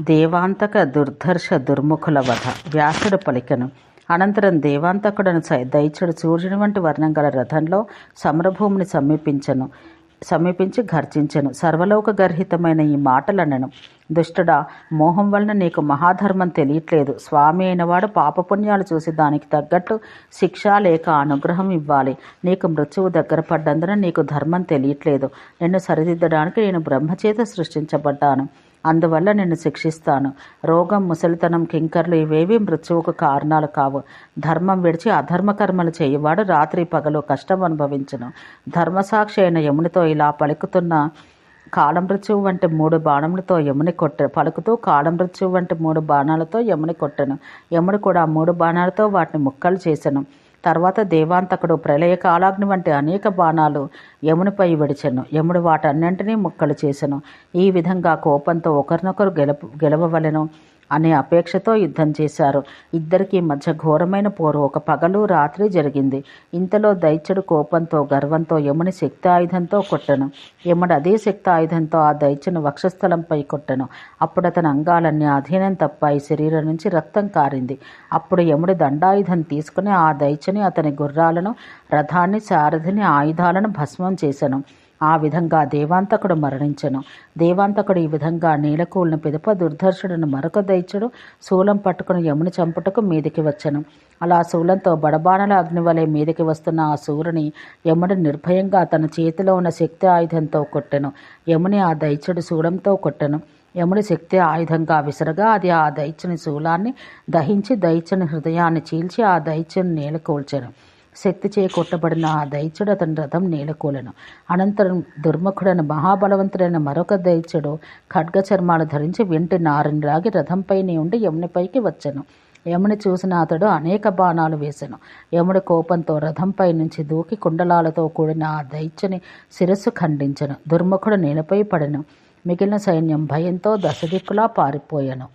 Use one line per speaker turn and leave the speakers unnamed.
దేవాంతక దుర్ధర్ష దుర్ముఖుల వధ. వ్యాసుడు పలికను. అనంతరం దేవాంతకుడను సై- దైత్యుడు సూర్యుని వంటి వర్ణం గల రథంలో సమరభూమిని సమీపించను. సమీపించి గర్జించెను సర్వలోక గర్హితమైన ఈ మాటలనను. దుష్టుడా మోహం వలన నీకు మహాధర్మం తెలియట్లేదు. స్వామి అయినవాడు పాపపుణ్యాలు చూసి దానికి తగ్గట్టు శిక్ష లేక అనుగ్రహం ఇవ్వాలి. నీకు మృత్యువు దగ్గర పడ్డందున నీకు ధర్మం తెలియట్లేదు. నిన్ను సరిదిద్దడానికి నేను బ్రహ్మచేత సృష్టించబడ్డాను. అందువల్ల నిన్ను శిక్షిస్తాను. రోగం ముసలితనం కింకర్లు ఇవేవి మృత్యువుకు కారణాలు కావు. ధర్మం విడిచి అధర్మ కర్మలు చేయవాడు రాత్రి పగలు కష్టం అనుభవించను. ధర్మసాక్షి అయిన యమునితో ఇలా పలుకుతున్న కాళమృత్యువు వంటి మూడు బాణములతో యముని కొట్ట పలుకుతూ కాళమృత్యువు వంటి మూడు బాణాలతో యముని కొట్టను. యముడు కూడా మూడు బాణాలతో వాటిని ముక్కలు చేశాను తర్వాత దేవాంతకుడు ప్రళయ కాలాగ్ని వంటి అనేక బాణాలు యమునిపై విడిచెను. యముడు వాటన్నింటినీ ముక్కలు చేసెను. ఈ విధంగా కోపంతో ఒకరినొకరు గెలప గెలవవలెను. అనే అపేక్షతో యుద్ధం చేశారు. ఇద్దరికీ మధ్య ఘోరమైన పోరు ఒక పగలు రాత్రి జరిగింది. ఇంతలో దైత్యుడు కోపంతో గర్వంతో యముని శక్తి ఆయుధంతో కొట్టను. యముడు అదే శక్తి ఆయుధంతో ఆ దైత్యుని వక్షస్థలంపై కొట్టెను. అప్పుడు అతని అంగాలన్నీ అధీనం తప్ప ఈ శరీరం నుంచి రక్తం కారింది. అప్పుడు యముడు దండాయుధం తీసుకుని ఆ దైత్యుని అతని గుర్రాలను రథాన్ని సారథిని ఆయుధాలను భస్మం చేశాను ఆ విధంగా దేవాంతకుడు మరణించెను. దేవాంతకుడు ఈ విధంగా నీలకూలిన పిదప దుర్ధర్షుడును మరొక దైత్యుడు శూలం పట్టుకుని యముని చంపుటకు మీదికి వచ్చెను. అలా శూలంతో బడబాణల అగ్ని వలె మీదికి వస్తున్న ఆ శూరుని యముడు నిర్భయంగా తన చేతిలో ఉన్న శక్తి ఆయుధంతో కొట్టెను. యముని ఆ దైత్యుడు శూలంతో కొట్టెను. యముడి శక్తి ఆయుధంగా విసరగా అది ఆ దైత్యుని శూలాన్ని దహించి దైత్యుని హృదయాన్ని చీల్చి ఆ దైత్యుని నేల కూల్చెను. శక్తి చే కొట్టబడిన ఆ దైత్యుడు అతని రథం నేలకూలను. అనంతరం దుర్ముఖుడైన మహాబలవంతుడైన మరొక దైత్యుడు ఖడ్గ చర్మాలు ధరించి వెంటి నారిని రాగి రథంపైనే ఉండి యమునిపైకి వచ్చాను. యముని చూసిన అతడు అనేక బాణాలు వేసెను. యముడి కోపంతో రథంపై నుంచి దూకి కుండలాలతో కూడిన ఆ దైత్యుని శిరస్సు ఖండించను. దుర్ముఖుడు నేలపై పడను. మిగిలిన సైన్యం భయంతో దశదిక్కులా పారిపోయాను.